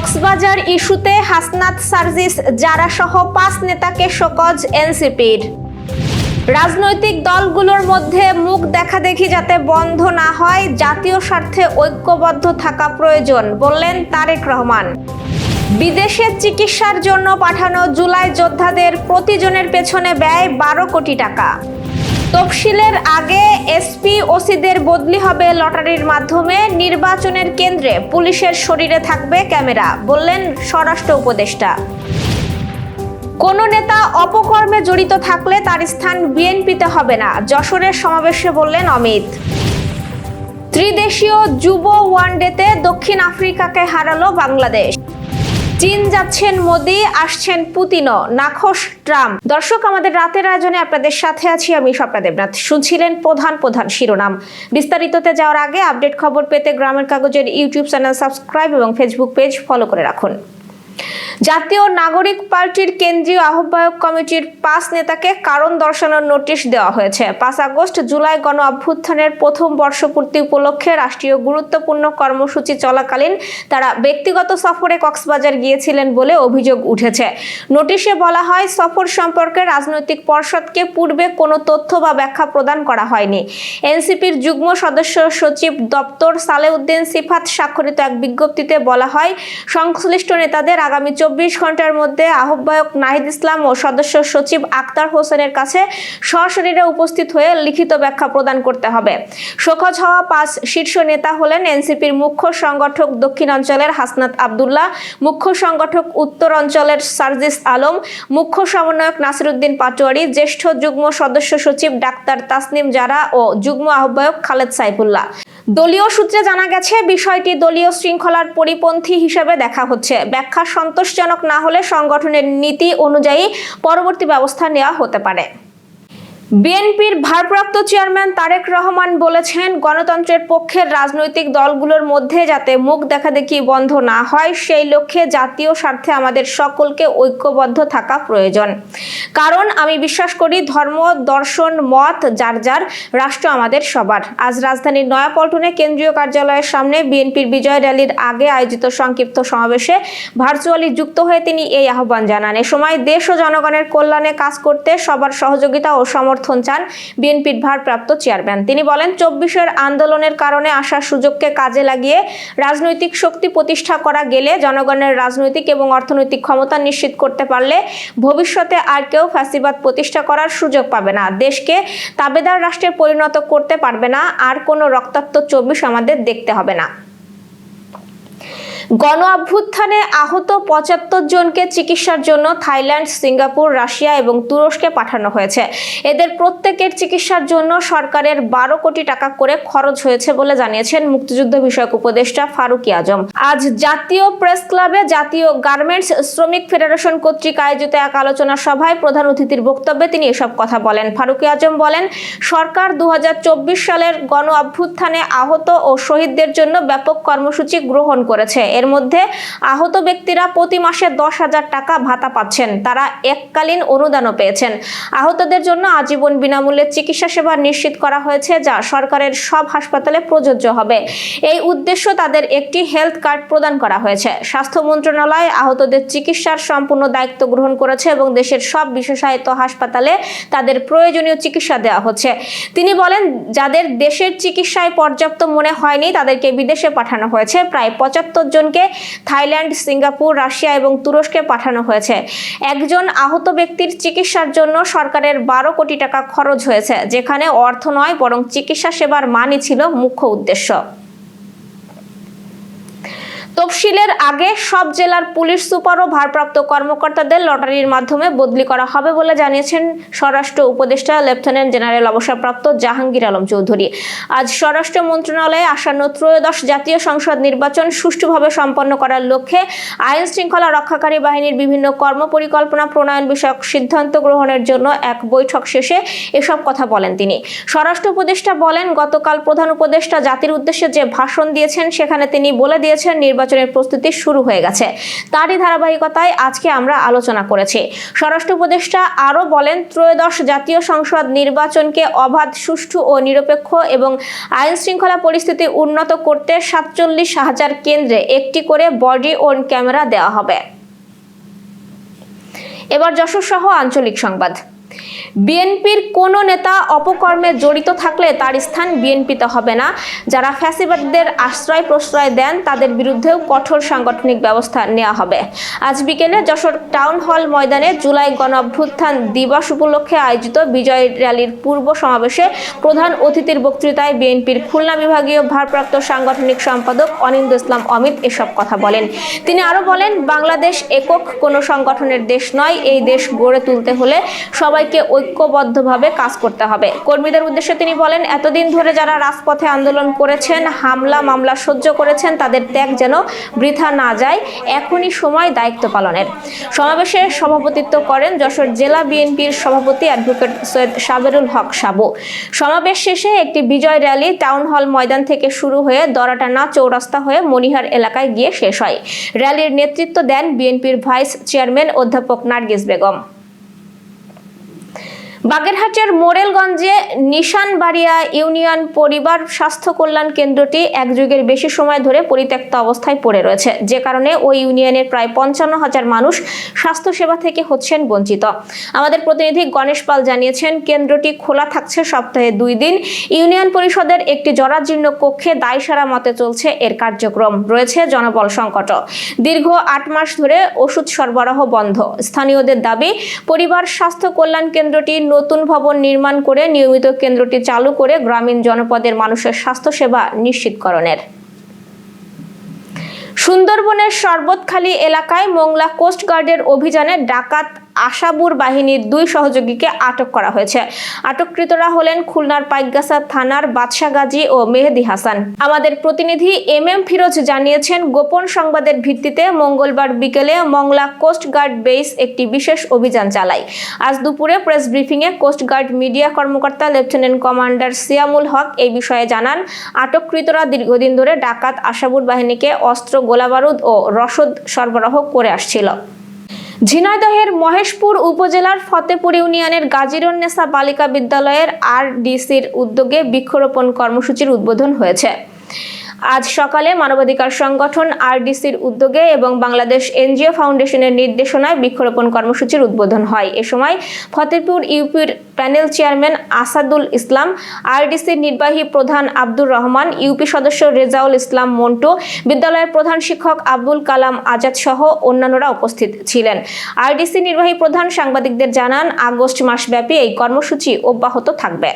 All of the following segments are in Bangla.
কক্সবাজার ইস্যুতে হাসনাত সার্জিস যারা সহ পাঁচ নেতাকে শোকজ এনসিপির। রাজনৈতিক দলগুলোর মধ্যে মুখ দেখাদেখি যাতে বন্ধ না হয়, জাতীয় স্বার্থে ঐক্যবদ্ধ থাকা প্রয়োজন, বললেন তারেক রহমান। বিদেশে চিকিৎসার জন্য পাঠানো জুলাই যোদ্ধাদের প্রতিজনের পেছনে ব্যয় বারো কোটি টাকা। তফসিলের আগে এসপি ওসিদের বদলি হবে লটারির মাধ্যমে, নির্বাচনের কেন্দ্রে পুলিশের শরীরে থাকবে ক্যামেরা, বললেন স্বরাষ্ট্র উপদেষ্টা। কোন নেতা অপকর্মে জড়িত থাকলে তার স্থান বিএনপিতে হবে না, যশোরের সমাবেশে বললেন অমিত। ত্রিদেশীয় যুব ওয়ানডেতে দক্ষিণ আফ্রিকাকে হারালো বাংলাদেশ। চীন যাচ্ছেন মোদি, আসছেন পুতিনও। নাখোশ ট্রাম্প। দর্শক, আমাদের রাতের আয়োজনে আপনাদের সাথে আছি আমি স্বপ্না দেবনাথ। শুনছিলেন প্রধান প্রধান শিরোনাম। বিস্তারিততে যাওয়ার আগে আপডেট খবর পেতে গ্রামের কাগজের ইউটিউব চ্যানেল সাবস্ক্রাইব এবং ফেসবুক পেজ ফলো করে রাখুন। জাতীয় নাগরিক পার্টির কেন্দ্রীয় আহ্বায়ক কমিটির পাঁচ নেতাকে কারণ দর্শানোর নোটিশ দেওয়া হয়েছে। পাঁচ আগস্ট জুলাই গণ অভ্যুত্থানের প্রথম বর্ষপূর্তি উপলক্ষে রাষ্ট্রীয় গুরুত্বপূর্ণ কর্মসূচি চলাকালীন তারা ব্যক্তিগত সফরে কক্সবাজার গিয়েছিলেন বলে অভিযোগ উঠেছে। নোটিশে বলা হয়, সফর সম্পর্কে রাজনৈতিক পর্ষদকে পূর্বে কোনো তথ্য বা ব্যাখ্যা প্রদান করা হয়নি। এনসিপির যুগ্ম সদস্য সচিব দপ্তর সালেউদ্দিন সিফাত স্বাক্ষরিত এক বিজ্ঞপ্তিতে বলা হয়, সংশ্লিষ্ট নেতাদের আগামী চব্বিশ ঘণ্টার মধ্যে আহ্বায়ক নাহিদ ইসলাম ও সদস্য সচিব আক্তার হোসেনের কাছে সশরীরে উপস্থিত হয়ে লিখিত ব্যাখ্যা প্রদান করতে হবে। শোকজ হওয়া পাঁচ শীর্ষ নেতা হলেন এনসিপির মুখ্য সংগঠক দক্ষিণ অঞ্চলের হাসনাত আবদুল্লাহ, মুখ্য সংগঠক উত্তর অঞ্চলের সার্জিস আলম, মুখ্য সমন্বয়ক নাসিরুদ্দিন পাটোয়ারি, জ্যেষ্ঠ যুগ্ম সদস্য সচিব ডাক্তার তাসনিম জারা ও যুগ্ম আহ্বায়ক খালেদ সাইফুল্লাহ। দলীয় সূত্রে জানা গেছে, বিষয়টি দলীয় শৃঙ্খলার পরিপন্থী হিসেবে দেখা হচ্ছে। ব্যাখ্যা সন্তোষজনক না হলে সংগঠনের নীতি অনুযায়ী পরবর্তী ব্যবস্থা নেওয়া হতে পারে। বিএনপির ভারপ্রাপ্ত চেয়ারম্যান তারেক রহমান বলেছেন, গণতন্ত্রের পক্ষের রাজনৈতিক দলগুলোর মধ্যে যাতে মুখ দেখাদেখি বন্ধ না হয়, সেই লক্ষ্যে জাতীয় স্বার্থে আমাদের সকলকে ঐক্যবদ্ধ থাকা প্রয়োজন। কারণ আমি বিশ্বাস করি, ধর্ম, দর্শন, মত, যার যার রাষ্ট্র আমাদের সবার। আজ রাজধানীর নয়াপল্টনে কেন্দ্রীয় কার্যালয়ের সামনে বিএনপির বিজয় র্যালির আগে আয়োজিত সংক্ষিপ্ত সমাবেশে ভার্চুয়ালি যুক্ত হয়ে তিনি এই আহ্বান জানান। এ সময় দেশ ও জনগণের কল্যাণে কাজ করতে সবার সহযোগিতা ও সমর্থন চান বিএনপির ভারপ্রাপ্ত চেয়ারম্যান। তিনি বলেন, চব্বিশের আন্দোলনের কারণে আসা সুযোগকে কাজে লাগিয়ে রাজনৈতিক শক্তি প্রতিষ্ঠা করা গেলে জনগণের রাজনৈতিক এবং অর্থনৈতিক ক্ষমতা নিশ্চিত করতে পারলে ভবিষ্যতে আর কেউ ফ্যাসিবাদ প্রতিষ্ঠা করার সুযোগ পাবে না। দেশকে তাবেদার রাষ্ট্রে পরিণত করতে পারবে না, আর কোনো রক্তাক্ত চব্বিশ আমাদের দেখতে হবে না। গণ অভ্যুত্থানে আহত পঁচাত্তর জনকে চিকিৎসার জন্য থাইল্যান্ড, সিঙ্গাপুর, রাশিয়া এবং তুরস্কে পাঠানো হয়েছে। এদের প্রত্যেকের চিকিৎসার জন্য সরকারের বারো কোটি টাকা করে খরচ হয়েছে বলে জানিয়েছেন মুক্তিযুদ্ধ বিষয়ক উপদেষ্টা ফারুকি আজম। আজ জাতীয় প্রেস ক্লাবে জাতীয় গার্মেন্টস শ্রমিক ফেডারেশন কর্তৃক আয়োজিত এক আলোচনা সভায় প্রধান অতিথির বক্তব্যে তিনি এসব কথা বলেন। ফারুকি আজম বলেন, সরকার দু হাজার চব্বিশ সালের গণ অভ্যুত্থানে আহত ও শহীদদের জন্য ব্যাপক কর্মসূচি গ্রহণ করেছে। এর মধ্যে আহত ব্যক্তিরা প্রতি মাসে দশ হাজার টাকা ভাতা পাচ্ছেন। তারা এককালীন অনুদানও পেয়েছেন। আহতদের জন্য আজীবন বিনামূল্যে চিকিৎসা সেবা নিশ্চিত করা হয়েছে, যা সরকারের সব হাসপাতালে প্রযোজ্য হবে। এই উদ্দেশ্য তাদের একটি হেলথ কার্ড প্রদান করা হয়েছে। স্বাস্থ্য মন্ত্রণালয় আহতদের চিকিৎসার সম্পূর্ণ দায়িত্ব গ্রহণ করেছে এবং দেশের সব বিশেষায়িত হাসপাতালে তাদের প্রয়োজনীয় চিকিৎসা দেওয়া হচ্ছে। তিনি বলেন, যাদের দেশের চিকিৎসায় পর্যাপ্ত মনে হয়নি, তাদেরকে বিদেশে পাঠানো হয়েছে। প্রায় পঁচাত্তর জনকে থাইল্যান্ড, সিঙ্গাপুর, রাশিয়া এবং তুরস্কে পাঠানো হয়েছে। একজন আহত ব্যক্তির চিকিৎসার জন্য সরকারের বারো কোটি টাকা খরচ হয়েছে, যেখানে অর্থ নয়, বরং চিকিৎসা সেবার মানই ছিল মুখ্য উদ্দেশ্য। তফসিলের আগে সব জেলার পুলিশ সুপার ও ভারপ্রাপ্ত কর্মকর্তাদের লটারির মাধ্যমে বদলি করা হবে বলে জানিয়েছেন স্বরাষ্ট্র উপদেষ্টা লেফটেন্যান্ট জেনারেল অবসরপ্রাপ্ত জাহাঙ্গীর আলম চৌধুরী। আজ স্বরাষ্ট্র মন্ত্রণালয়ে আসন্ন ত্রয়োদশ জাতীয় সংসদ নির্বাচন সুষ্ঠুভাবে সম্পন্ন করার লক্ষ্যে আইন শৃঙ্খলা রক্ষাকারী বাহিনীর বিভিন্ন কর্মপরিকল্পনা, প্রণয়ন বিষয়ক সিদ্ধান্ত গ্রহণের জন্য এক বৈঠক শেষে এসব কথা বলেন তিনি। স্বরাষ্ট্র উপদেষ্টা বলেন, গতকাল প্রধান উপদেষ্টা জাতির উদ্দেশ্যে যে ভাষণ দিয়েছেন, সেখানে তিনি বলে দিয়েছেন, নির্বাচন নির্বাচনের প্রস্তুতি শুরু হয়ে গেছে। তারই ধারাবাহিকতায় আজকে আমরা আলোচনা করেছি। স্বরাষ্ট্র উপদেষ্টা আরও বলেন, ত্রয়োদশ জাতীয় সংসদ নির্বাচনকে অবাধ, সুষ্ঠু ও নিরপেক্ষ এবং আইন শৃঙ্খলা পরিস্থিতি উন্নত করতে সাতচল্লিশ হাজার কেন্দ্রে একটি করে বডি ওন ক্যামেরা দেওয়া হবে। এবার যশোর সহ আঞ্চলিক সংবাদ। বিএনপির কোনো নেতা অপকর্মে জড়িত থাকলে তার স্থান বিএনপিতে হবে না। যারা ফ্যাসিবাদদের আশ্রয় প্রশ্রয় দেন, তাদের বিরুদ্ধেও কঠোর সাংগঠনিক ব্যবস্থা নেওয়া হবে। আজ বিকেলে যশোর টাউন হল ময়দানে জুলাই গণ অভ্যুত্থান দিবস উপলক্ষে আয়োজিত বিজয় র্যালির পূর্ব সমাবেশে প্রধান অতিথির বক্তৃতায় বিএনপির খুলনা বিভাগীয় ভারপ্রাপ্ত সাংগঠনিক সম্পাদক অনিন্দ ইসলাম অমিত এসব কথা বলেন। তিনি আরও বলেন, বাংলাদেশ একক কোনো সংগঠনের দেশ নয়, এই দেশ গড়ে তুলতে হলে সবাইকে ঐক্যবদ্ধভাবে কাজ করতে হবে। কর্মীদের উদ্দেশ্যে তিনি বলেন, এতদিন ধরে যারা রাজপথে আন্দোলন করেছেন, হামলা, মামলা সহ্য করেছেন, তাদের ত্যাগ যেন বৃথা না যায়। এখনই সময় দায়িত্ব পালনের। সমাবেশে সভাপতিত্ব করেন যশোর জেলা বিএনপির সভাপতি অ্যাডভোকেট সৈয়দ সাবেরুল হক সাবু। সমাবেশ শেষে একটি বিজয় র্যালি টাউন হল ময়দান থেকে শুরু হয়ে দরাটানা চৌরাস্তা হয়ে মনিহার এলাকায় গিয়ে শেষ হয়। র্যালির নেতৃত্ব দেন বিএনপির ভাইস চেয়ারম্যান অধ্যাপক নার্গিস বেগম। বাগেরহাটের মোরেলগঞ্জে নিশানবাড়িয়া ইউনিয়ন পরিবার স্বাস্থ্য কল্যাণ কেন্দ্রটি এক যুগের বেশি সময় ধরে পরিত্যক্ত অবস্থায় পড়ে রয়েছে। যে কারণে ওই ইউনিয়নের প্রায় পঞ্চান্ন হাজার মানুষ স্বাস্থ্যসেবা থেকে হচ্ছেন বঞ্চিত। আমাদের প্রতিনিধি গণেশ পাল জানিয়েছেন, কেন্দ্রটি খোলা থাকছে সপ্তাহে দুই দিন। ইউনিয়ন পরিষদের একটি জরাজীর্ণ কক্ষে দায়সারা মতে চলছে এর কার্যক্রম। রয়েছে জনবল সংকট। দীর্ঘ আট মাস ধরে ওষুধ সরবরাহ বন্ধ। স্থানীয়দের দাবি, পরিবার স্বাস্থ্য কল্যাণ কেন্দ্রটি নতুন ভবন নির্মাণ করে নিয়মিত কেন্দ্রটি চালু করে গ্রামীণ জনপদের মানুষের স্বাস্থ্যসেবা নিশ্চিতকরণের। সুন্দরবনের শরবতখালী এলাকায় মোংলা কোস্টগার্ডের অভিযানে ডাকাত আশাবুর বাহিনীর দুই সহযোগীকে আটক করা হয়েছে। আটককৃতরা হলেন খুলনার পাইকগাছা থানার বাদশা গাজী ও মেহেদি হাসান। আমাদের প্রতিনিধি এম এম ফিরোজ জানিয়েছেন, গোপন সংবাদের ভিত্তিতে মঙ্গলবার বিকেলে মংলা কোস্ট গার্ড বেস একটি বিশেষ অভিযান চালায়। আজ দুপুরে প্রেস ব্রিফিংয়ে কোস্ট গার্ড মিডিয়া কর্মকর্তা লেফটেন্যান্ট কমান্ডার সিয়ামুল হক এই বিষয়ে জানান, আটককৃতরা দীর্ঘদিন ধরে ডাকাত আশাবুর বাহিনীকে অস্ত্র, গোলাবারুদ ও রসদ সরবরাহ করে আসছিল। ঝিনাইদহের মহেশপুর উপজেলার ফতেপুর ইউনিয়নের গাজীরন্নেসা বালিকা বিদ্যালয়ের আরডিসির উদ্যোগে বৃক্ষরোপণ কর্মসূচির উদ্বোধন হয়েছে। আজ সকালে মানবাধিকার সংগঠন আরডিসির উদ্যোগে এবং বাংলাদেশ এনজিও ফাউন্ডেশনের নির্দেশনায় বৃক্ষরোপণ কর্মসূচির উদ্বোধন হয়। এ সময় ফতেপুর ইউপির প্যানেল চেয়ারম্যান আসাদুল ইসলাম, আরডিসির নির্বাহী প্রধান আব্দুর রহমান, ইউপি সদস্য রেজাউল ইসলাম মন্টু, বিদ্যালয়ের প্রধান শিক্ষক আব্দুল কালাম আজাদ সহ অন্যান্যরা উপস্থিত ছিলেন। আরডিসি নির্বাহী প্রধান সাংবাদিকদের জানান, আগস্ট মাসব্যাপী এই কর্মসূচি অব্যাহত থাকবে।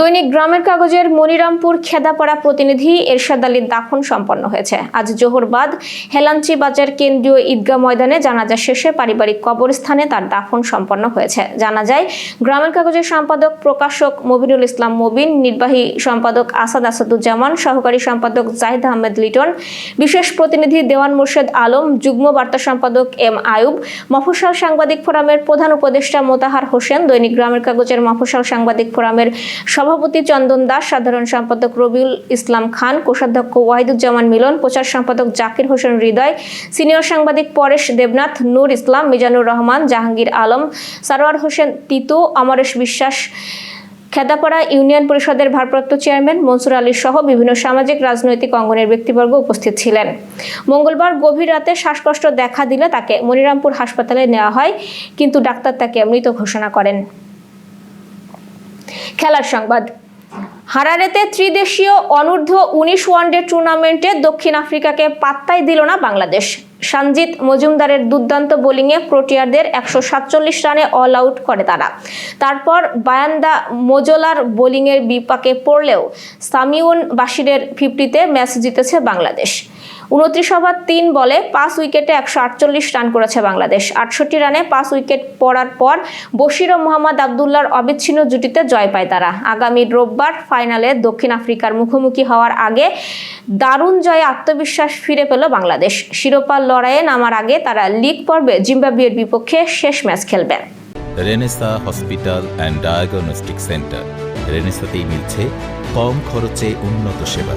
দৈনিক গ্রামের কাগজের মনিরামপুর খেদাপাড়া প্রতিনিধি এরশাদ আলীর দাফন সম্পন্ন হয়েছে। আজ জোহরবাদ হেলাঞ্চি বাজার কেন্দ্রীয় ঈদগাহ ময়দানে জানাজা শেষে পারিবারিক কবরস্থানে তার দাফন সম্পন্ন হয়েছে। জানা যায়, গ্রামের কাগজের সম্পাদক, প্রকাশক মবিনুল ইসলাম মবিন, নির্বাহী সম্পাদক আসাদ আসাদুজ্জামান, সহকারী সম্পাদক জাহিদ আহমেদ লিটন, বিশেষ প্রতিনিধি দেওয়ান মুর্শেদ আলম, যুগ্ম বার্তা সম্পাদক এম আয়ুব, মফস্বল সাংবাদিক ফোরামের প্রধান উপদেষ্টা মোতাহার হোসেন, দৈনিক গ্রামের কাগজের মফস্বল সাংবাদিক ফোরামের সভাপতি চন্দন দাস, সাধারণ সম্পাদক রবিউল ইসলাম খান, কোষাধ্যক্ষ ওয়াহিদুজ্জামান মিলন, প্রচার সম্পাদক জাকির হোসেন হৃদয়, সিনিয়র সাংবাদিক পরেশ দেবনাথ, নূর ইসলাম, মিজানুর রহমান, জাহাঙ্গীর আলম, সারোয়ার হোসেন তিতু, অমরেশ বিশ্বাস, খেদাপাড়া ইউনিয়ন পরিষদের ভারপ্রাপ্ত চেয়ারম্যান মনসুর আলী সহ বিভিন্ন সামাজিক, রাজনৈতিক অঙ্গনের ব্যক্তিবর্গ উপস্থিত ছিলেন। মঙ্গলবার গভীর রাতে শ্বাসকষ্ট দেখা দিলে তাকে মনিরামপুর হাসপাতালে নেওয়া হয়, কিন্তু ডাক্তার তাকে মৃত ঘোষণা করেন। খেলার সংবাদ। হারারেতে ত্রিদেশীয় অনূর্ধ্ব উনিশ ওয়ানডে টুর্নামেন্টে দক্ষিণ আফ্রিকাকে পাত্তাই দিল না বাংলাদেশ। সঞ্জিত মজুমদারের দুর্দান্ত বোলিংয়ে প্রোটিয়ারদের একশো সাতচল্লিশ রানে অল আউট করে তারা। তারপর বায়ান্দা মোজোলার বোলিংয়ের বিপাকে পড়লেও সামিউন বাশিরের ফিফটিতে ম্যাচ জিতেছে বাংলাদেশ। উনত্রিশ ওভার তিন বলে পাঁচ উইকেটে একশো আটচল্লিশ রান করেছে বাংলাদেশ। আটষট্টি রানে পাঁচ উইকেট পড়ার পর বশির ও মোহাম্মদ আবদুল্লার অবিচ্ছিন্ন জুটিতে জয় পায় তারা। আগামী রোববার ফাইনালে দক্ষিণ আফ্রিকার মুখোমুখি হওয়ার আগে দারুণ জয়ে আত্মবিশ্বাস ফিরে পেল বাংলাদেশ। শিরোপার লড়াইয়ে নামার আগে তারা লিগ পর্বে জিম্বাবুয়ের বিপক্ষে শেষ ম্যাচ খেলবে। Renaissance hospital and diagnostic centre. রেনেসাতেই মিলছে কম খরচে উন্নত সেবা।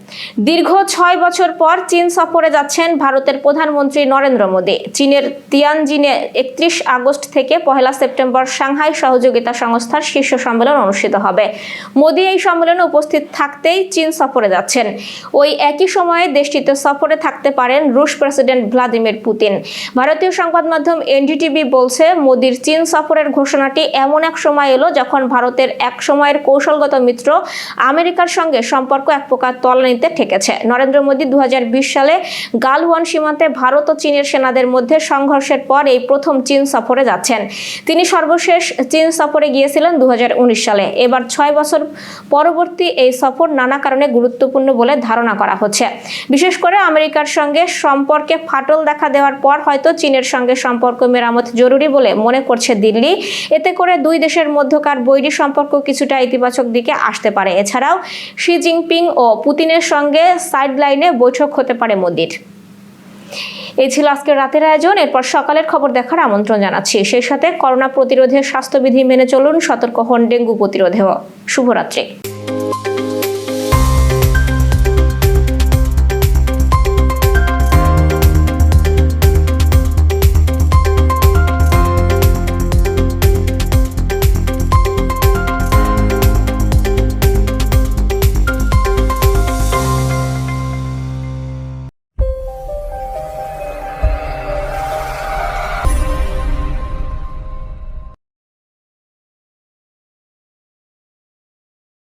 দীর্ঘ ছয় বছর পর চীন সফরে যাচ্ছেন ভারতের প্রধানমন্ত্রী নরেন্দ্র মোদী। চীনের তিয়ানজিনে একত্রিশ আগস্ট থেকে পহেলা সেপ্টেম্বর সাংহাই সহযোগিতা সংস্থার শীর্ষ সম্মেলন অনুষ্ঠিত হবে। মোদী এই সম্মেলনে উপস্থিত থাকতেই চীন সফরে যাচ্ছেন। ওই একই সময়ে দেশটিতে সফরে থাকতে পারেন রুশ প্রেসিডেন্ট ভ্লাদিমির পুতিন। ভারতীয় সংবাদ মাধ্যম এনডিটিভি বলছে, মোদীর চীন সফরের ঘোষণাটি এমন এক সময় এলো যখন ভারতের এক সময়ের কৌশলগত মিত্র আমেরিকার সঙ্গে সম্পর্ক এক প্রকার তলানিতে ঠেকেছে। নরেন্দ্র মোদী দু হাজার বিশ সালে গালওয়ান সীমান্তে ভারত ও চীনের সেনাদের মধ্যে সংঘর্ষের পর এই প্রথম চীন সফরে যাচ্ছেন। তিনি সর্বশেষ চীন সফরে গিয়েছিলেন দুহাজার উনিশ সালে। এবার ছয় বছর পরবর্তী এই সফর নানা কারণে গুরুত্বপূর্ণ বলে ধারণা করা হচ্ছে। বিশেষ করে আমেরিকার সঙ্গে সম্পর্কে ফাটল দেখা দেওয়ার পর হয়তো চীনের সঙ্গে সম্পর্ক মেরামত জরুরি বলে মনে করছে দিল্লি। এতে করে দুই দেশের মধ্যকার বৈরী সম্পর্ক কিছুটা ইতিবাচক দিকে আসতে পারে। এছাড়াও, শি জিনপিং ও পুতিনের সঙ্গে সাইড লাইনে বৈঠক হতে পারে মোদির। এই ছিল আজকের রাতের আয়োজন। এরপর সকালের খবর দেখার আমন্ত্রণ জানাচ্ছি। সেই সাথে করোনা প্রতিরোধে স্বাস্থ্যবিধি মেনে চলুন, সতর্ক হন ডেঙ্গু প্রতিরোধেও। শুভরাত্রি।